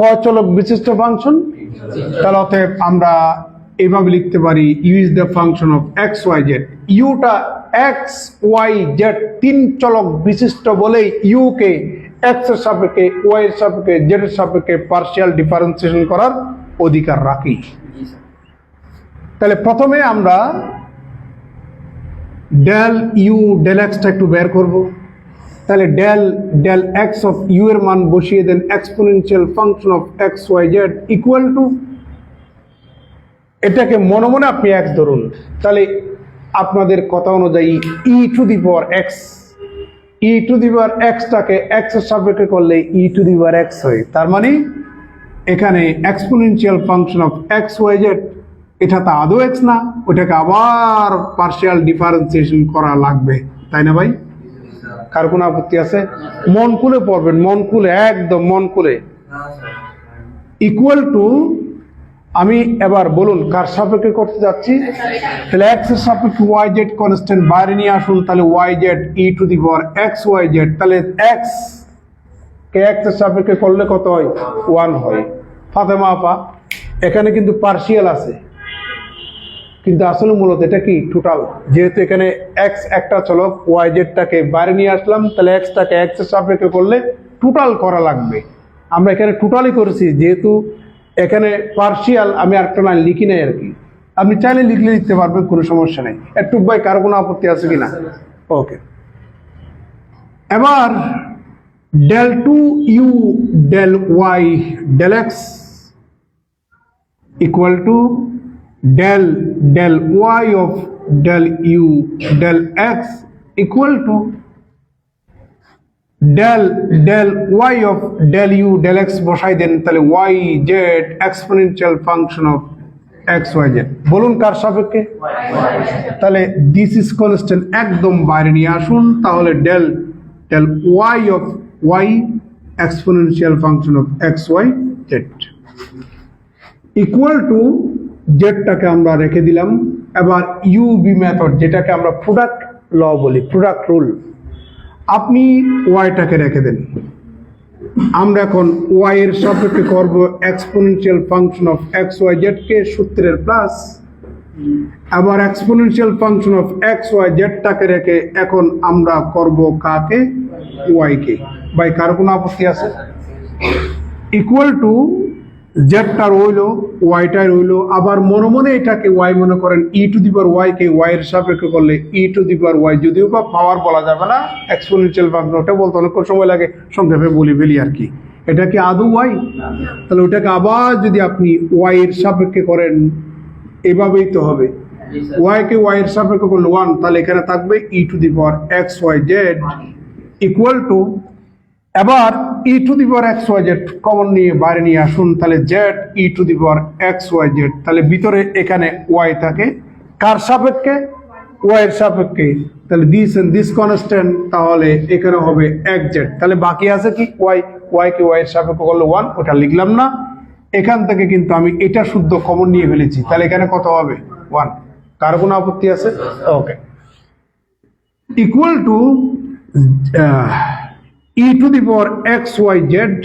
কচলক বিশিষ্ট ফাংশন তাহলে অতএব আমরা এইভাবে লিখতে পারি u is the function of x y z Yuta x Y Z তিন চলক বিশিষ্ট বলেই ইউকে এক্সের সাপেক্ষে ওয়াই এর সাপেক্ষে জেড এর সাপেক্ষে পার্শিয়াল ডিফারেন্সিয়েশন করার অধিকার রাখি। তাহলে প্রথমে আমরা ডেল ইউ ডেল এক্সটা একটু বের করব। তাহলে del del x of u এর মান বসিয়ে দেন exponential function of x y z equal to এটাকে মনে মনে আপনি এক্স ধরুন। তাহলে আপনাদের কথা অনুযায়ী e to the power x e to the power এক্সটাকে এক্সের সাপেক্ষে করলে ই টু দি পাওয়ার এক্স হয়। তার মানে এখানে exponential function of x y z এটা তো আদৌ এক্স না, ওটাকে আবার পার্শিয়াল ডিফারেন্সিয়েশন করা লাগবে। তাই না ভাই? কার কোনো আপত্তি আছে? মন খুলে পড়বেন, মন খুলে, একদম মন খুলে। ইকুয়াল টু আমি এবার বলুন, কার সাপেক্ষে করতে যাচ্ছি? তাহলে এক্সের সাপেক্ষে ওয়াই জেড কনস্ট্যান্ট বাইরে নিয়ে আসুন, তাহলে y z e to the power x y z তাহলে এক্স কে এক্সের সাপেক্ষে করলে কত হয়? ওয়ান হয়। ফাতেমা আপা, এখানে কিন্তু পার্শিয়াল আছে। কিন্তু আসলে মূলত এটা কি? টোটাল যেহেতু এখানে এক্স একটা চলক ওয়াই জেডটাকে বাইরে নিয়ে আসলাম, তাহলে এক্সটাকে এক্সের সাপেক্ষে করলে টোটাল করা লাগবে। আমরা এখানে টোটালই করেছি, যেহেতু এখানে পার্শিয়াল আমি আরেকটা লাইন লিখি নাই আর কি। আপনি চাইলে লিখলে লিখতে পারবেন, কোনো সমস্যা নেই। একটু ভাই কারও কোনো আপত্তি আছে কিনা? ওকে এবার del two u del y del x equal to del del y of del u, del x equal to del del y of del u, del x বসাই দেন, তাহলে y z exponential function of x, y, z বলুন কার সাপেক্ষে? তাহলে this is constant একদম বাইরে নিয়ে আসুন, তাহলে del del y of y exponential function of x, y, z equal to জেডটাকে আমরা রেখে দিলাম। এবার ইউ বি মেথড যেটাকে আমরা প্রোডাক্ট ল বলি প্রোডাক্ট রুল আপনি ওয়াইটাকে রেখে দেন। আমরা এখন ওয়াই এর সাপেক্ষে করব exponential function of x y জেডকে সূত্রের প্লাস আবার exponential function of x y জেডটাকে রেখে এখন আমরা করব কাকে? ওয়াইকে বাই কার কোনো আপত্তি আছে? ইকুয়াল টু জেডটা রইল ওয়াইটা রইল আবার মনে মনে এটাকে ওয়াই মনে করেন, e to the power y K y এর সাপেক্ষে করলে ই টু দি পাওয়ার ওয়াই, যদিও বা পাওয়ার বলা যাবে না এক্সপোনেনশিয়াল ফাংশন ওটা বলতে অনেক সময় লাগে, সংক্ষেপে বলি ফেলি আর কি। এটা কি আদৌ ওয়াই? তাহলে ওটাকে আবার যদি আপনি ওয়াই এর সাপেক্ষে করেন, এভাবেই তো হবে। ওয়াই কে ওয়াই এর সাপেক্ষে করলে ওয়ান তাহলে এখানে থাকবে e to the power x y z equal to এবার e to the power x y z common নিয়ে বাইরে নিয়ে আসুন তাহলে z e to the power x y z তাহলে ভিতরে এখানে ওয়াই থাকে। কার সাপেক্ষে? ওয়াই এর সাপেক্ষে। তাহলে দিস এন্ড দিস কনস্ট্যান্ট তাহলে এখানে হবে এক জেড তাহলে বাকি আছে কি? ওয়াই ওয়াই কে ওয়াই এর সাপেক্ষে করলে ওয়ান ওটা লিখলাম না। এখান থেকে কিন্তু আমি এটা শুদ্ধ কমন নিয়ে ফেলেছি। তাহলে এখানে কত হবে? ওয়ান কার কোনো আপত্তি আছে? Okay equal to e to the power x y z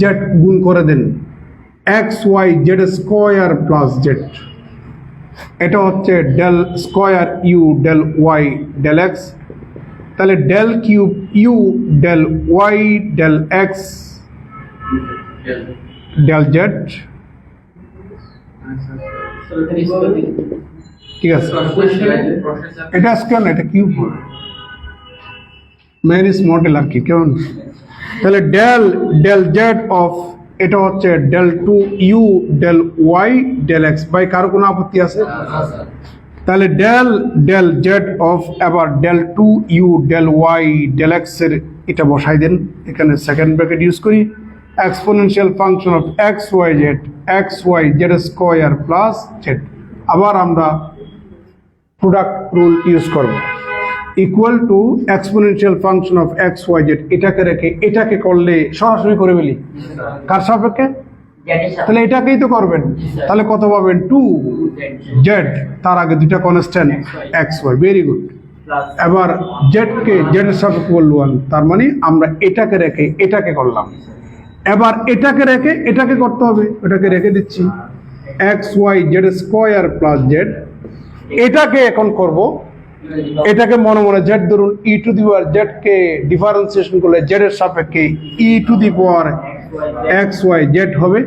z গুণ করে দেন। X y z square plus z এটা হচ্ছে del square u del y del x তাহলে del cube u del y del x del z ঠিক আছে। এটা square এটা cube হবে ম্যারিস মডেল আর কি, কেমন? তাহলে ডেল ডেল জেড অফ, এটা হচ্ছে del two u, del y, del x by কারও কোনো আপত্তি আছে? তাহলে ডেল ডেল জেড অফ, এবার del two u, del y, del এক্সের এটা বসাই দেন। এখানে সেকেন্ড ব্র্যাকেট ইউজ করি। Exponential function of x y z x y z square plus z আবার আমরা প্রোডাক্ট রুল ইউজ করব। Equal to exponential function of x y z এটাকে রেখে এটাকে করলে সরাসরি করে ফেলি। কার সাপেক্ষে? তাহলে এটাকেই তো করবেন। তাহলে কত পাবেন? টু জেড তার আগে দুটা constant x y very good এবার জেডকে জেডের সাপেক্ষে করল ওয়ান তার মানে আমরা এটাকে রেখে এটাকে করলাম। এবার এটাকে রেখে এটাকে করতে হবে। এটাকে রেখে দিচ্ছি। X y z square plus z এটাকে এখন করব এটাকে মনে মনে জেড ধরুন e to the power z K differentiation করলে জেড এর সাপেক্ষে e to the power x y z হবে।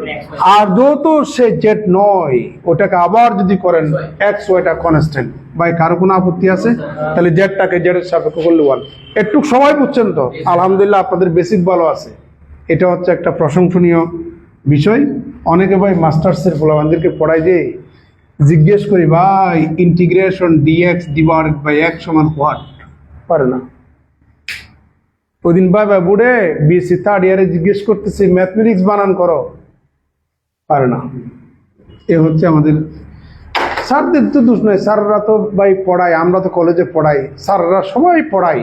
আর যেহেতু সে জেড নয়, ওটাকে আবার যদি করেন এক্স ওয়াইটা কনস্ট্যান্ট ভাই কারও কোনো আপত্তি আছে? তাহলে জেডটাকে জেড এর সাপেক্ষে করলে ওয়ান একটু সবাই বুঝছেন তো? আলহামদুলিল্লাহ আপনাদের বেসিক ভালো আছে। এটা হচ্ছে একটা প্রশংসনীয় বিষয়। অনেকে ভাই মাস্টার্সের পোলাবানদেরকে পড়ায় যে জিজ্ঞেস করি ভাই ইন্টিগ্রেশন ডিএক্স ডিভাইডেড বাই এক সমান হোয়াট পারে না। ওদিন ভাই ভাই বুড়ে বিএসসি থার্ড ইয়ারে জিজ্ঞেস করতেছি ম্যাথমেটিক্স বানান করো? পারে না। এ হচ্ছে আমাদের স্যারদের তো দোষ নয় স্যাররা তো ভাই পড়ায় আমরা তো কলেজে পড়াই স্যাররা সবাই পড়াই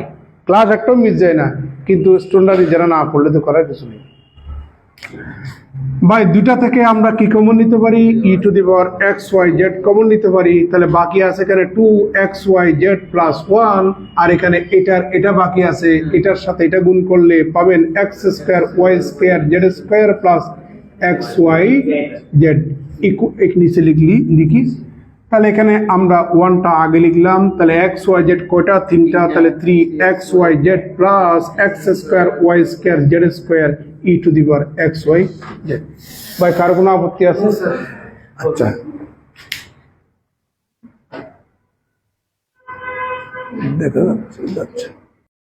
ক্লাস একটাও মিস যায় না কিন্তু স্টুডেন্টরা যারা না পড়লে তো করার কিছু নেই। ভাই, দুইটা থেকে আমরা কি কমন নিতে পারি? E to the power x y z common নিতে পারি। তাহলে বাকি আছে এখানে two x y z plus one আর এখানে এটার, এটা বাকি আছে। এটার সাথে এটা গুণ করলে পাবেন x square y square z square plus x y z নিচে লিখলি লিখি তাহলে এখানে আমরা ওয়ানটা আগে লিখলাম তাহলে এক্স ওয়াই জেড কয়টা? তিনটা তাহলে three x y z plus x square y square z square e to the power x y z ভাই কার কোনো আপত্তি আছে? আচ্ছা। দেখা যাচ্ছে যাচ্ছে।